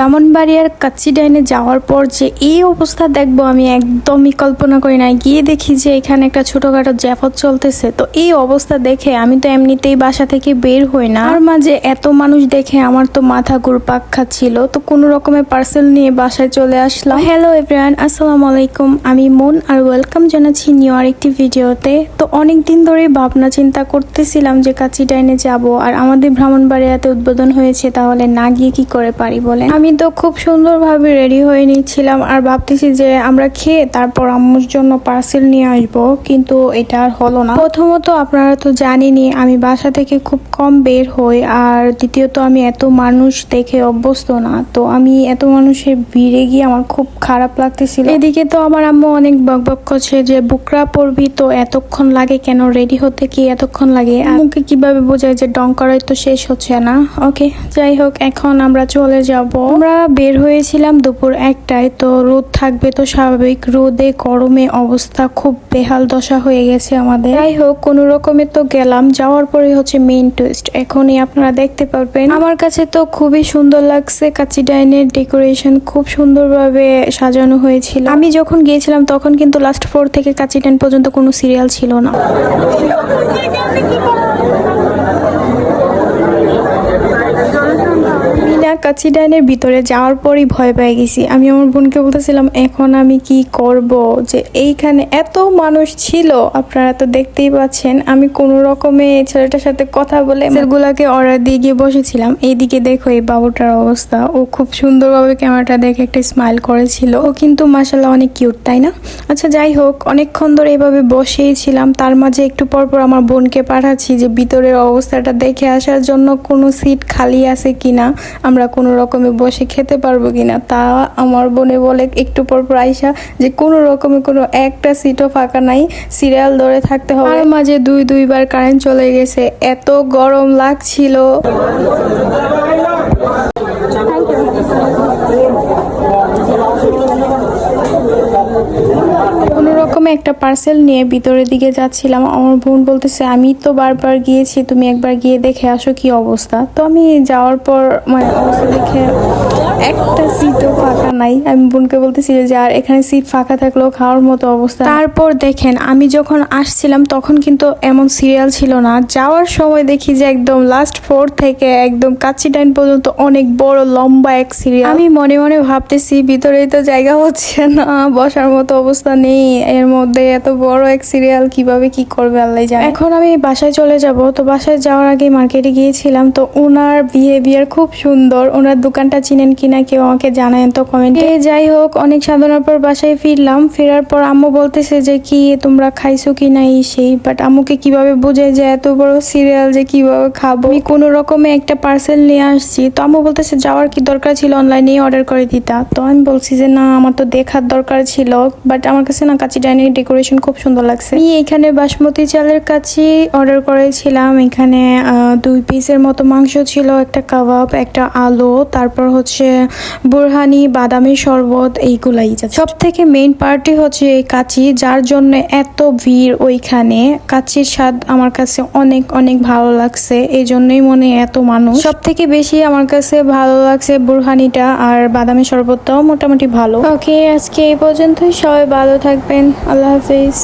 ব্রাহ্মণবাড়িয়ার কাচ্চি ডাইনে যাওয়ার পর যে এই অবস্থা দেখব, আমি একদমই কল্পনা করি না গিয়ে দেখি যে এখানে একটা ছোটখাটো জ্যাফত চলতেছে। তো এই অবস্থা দেখে আমি তো এমনিতেই বাসা থেকে বের হই না। আর মাঝে এত মানুষ দেখে আমার তো মাথা ঘুরপাক খাচ্ছিল। তো কোনো রকমের পার্সেল নিয়ে বাসায় চলে আসলাম। হ্যালো এভরিওয়ান আসসালামু আলাইকুম। আমি মন আর ওয়েলকাম জানাচ্ছি নিউ আরেকটি ভিডিওতে। তো অনেক দিন ধরে ভাবনা চিন্তা করতেছিলাম যে কাচ্চি ডাইনে যাব। আর আমাদের ভ্রমণবাড়িয়াতে উদ্বোধন হয়েছে, তাহলে না গিয়ে কি করে পারি বলেন? আমি তো খুব সুন্দরভাবে রেডি হয়ে নিচ্ছিলাম আর ভাবতেছি যে আমরা খেয়ে তারপর আম্মুর জন্য পার্সেল নিয়ে আসব, কিন্তু এটা আর হলো না। প্রথমত আপনারা তো জানেনই, আমি বাসা থেকে খুব কম বের হই আর দ্বিতীয়ত আমি এত মানুষ দেখে অভ্যস্ত না। তো আমি এত মানুষের ভিড়ে গিয়ে আমার খুব খারাপ লাগতেছিল। এদিকে তো আমার আম্মু অনেক বকবক করছে যে, বুকরা পরবি তো, এতক্ষণ লাগে কেন? রেডি হতে কি এতক্ষণ লাগে? আম্মুকে কীভাবে বোঝায় যে, ডং করাই তো শেষ হচ্ছে না? ওকে যাই হোক, এখন আমরা চলে যাব। আমরা বের হয়েছিলাম দুপুর একটায়, তো রোদ থাকবে তো স্বাভাবিক। রোদে, গরমে অবস্থা খুব বেহাল দশা হয়ে গেছে আমাদের। যাই হোক, কোনো রকমে তো গেলাম। যাওয়ার পরে হচ্ছে মেইন টুইস্ট এখনই আপনারা দেখতে পারবেন। আমার কাছে তো খুবই সুন্দর লাগছে। কাচি ডাইনের ডেকোরেশন খুব সুন্দরভাবে সাজানো হয়েছিল। আমি যখন গিয়েছিলাম তখন কিন্তু লাস্ট ফোর থেকে কাচি ডাইন পর্যন্ত কোনো সিরিয়াল ছিল না। ডাইনের ভিতরে যাওয়ার পরই ভয় পেয়ে গেছি। আমি আমার বোনকে বলতেছিলাম, এখন আমি কি করব? যে এইখানে এত মানুষ ছিল, আপনারা তো দেখতেই পাচ্ছেন, আমি কোনো রকমে ছেলেটার সাথে কথা বলে সেগুলাকে অর্ডার দিয়ে গিয়ে বসেছিলাম। এইদিকে দেখো এই বাবুটার অবস্থা। ও খুব সুন্দরভাবে ক্যামেরাটা দেখে একটা স্মাইল করেছিল। ও কিন্তু মাসাল্লাহ অনেক কিউট তাই না? আচ্ছা যাই হোক, অনেকক্ষণ ধরে এইভাবে বসেই ছিলাম। তার মাঝে একটু পর পর আমার বোনকে পাঠাচ্ছি যে ভিতরের অবস্থাটা দেখে আসার জন্য কোনো সিট খালি আছে কিনা, আমরা কোনো রকমে বসে খেতে পারব কি না তা আমার বোনে বলে একটু পর পর আইসা যে কোনো রকমে কোনো একটা সিটও ফাঁকা নাই, সিরিয়াল ধরে থাকতে হবে। মাঝে দুই দুইবার কারেন্ট চলে গেছে, এত গরম লাগছিল কোনো রকমে একটা পার্সেল নিয়ে ভিতরের দিকে যাচ্ছিলাম। আমার বোন বলতেছে, আমি তো বারবার গিয়েছি, তুমি একবার গিয়ে দেখে আসো কি অবস্থা। তো আমি যাওয়ার পর মানে অবস্থা দেখে একটা সিটও ফাঁকা নাই। আমি বোনকে বলতেছি যে, আর এখানে সিট ফাঁকা থাকলেও খাওয়ার মতো অবস্থা। তারপর দেখেন, আমি যখন আসছিলাম, তখন কিন্তু এমন সিরিয়াল ছিল না। যাওয়ার সময় দেখি যে, একদম লাস্ট ফোর থেকে একদম কাচ্চি টাইম পর্যন্ত অনেক বড়, লম্বা এক সিরিয়াল আমি মনে মনে ভাবতেছি, ভিতরেই তো জায়গা হচ্ছে না, বসার মতো অবস্থা নেই, এর মধ্যে এত বড় এক সিরিয়াল কীভাবে কি করবে আল্লাহ জানে। এখন আমি বাসায় চলে যাব তো বাসায় যাওয়ার আগে মার্কেটে গিয়েছিলাম তো ওনার বিহেভিয়ার খুব সুন্দর। ওনার দোকানটা চিনেন কিনা কেউ আমাকে জানায় তো কমেন্টে যাই হোক অনেক সাধনার পর বাসায় ফিরলাম। ফেরার পর আম্মু বলতেছে যে কি তোমরা খাইছো কি না এই সেই? বাট আম্মুকে কীভাবে বোঝায় যে এত বড় সিরিয়াল যে কীভাবে খাব? আমি কোনো রকমে একটা পার্সেল নিয়ে আসছি। তো আম্মু বলতেছে যাওয়ার কি দরকার ছিল? অনলাইনে অর্ডার করে দিতা। তো আমি বলছি যে না আমার তো দেখার দরকার ছিল। বাট আমার কাছে না কাচি ডাইনিং ডেকোরেশন খুব সুন্দর লাগছে। আমি এখানে বাসমতি চালের কাছে অর্ডার করেছিলাম। এখানে দুই পিসের মতো মাংস ছিল, একটা কাবাব, একটা আলু, তারপর হচ্ছে বুরহানি, বাদামি শরবত এইগুলাই সব থেকে মেইন পার্টি হচ্ছে এই যার জন্য এত ভিড় ওইখানে। কাচির স্বাদ আমার কাছে অনেক অনেক ভালো লাগছে, এই জন্যই মনে এত মানুষ। সব থেকে বেশি আমার কাছে ভালো লাগছে বুরহানিটা আর বাদামি শরবতটাও মোটামুটি ভালো। ওকে, আজকে এই পর্যন্তই। সবাই ভালো থাকবেন। আল্লাহ হাফিজ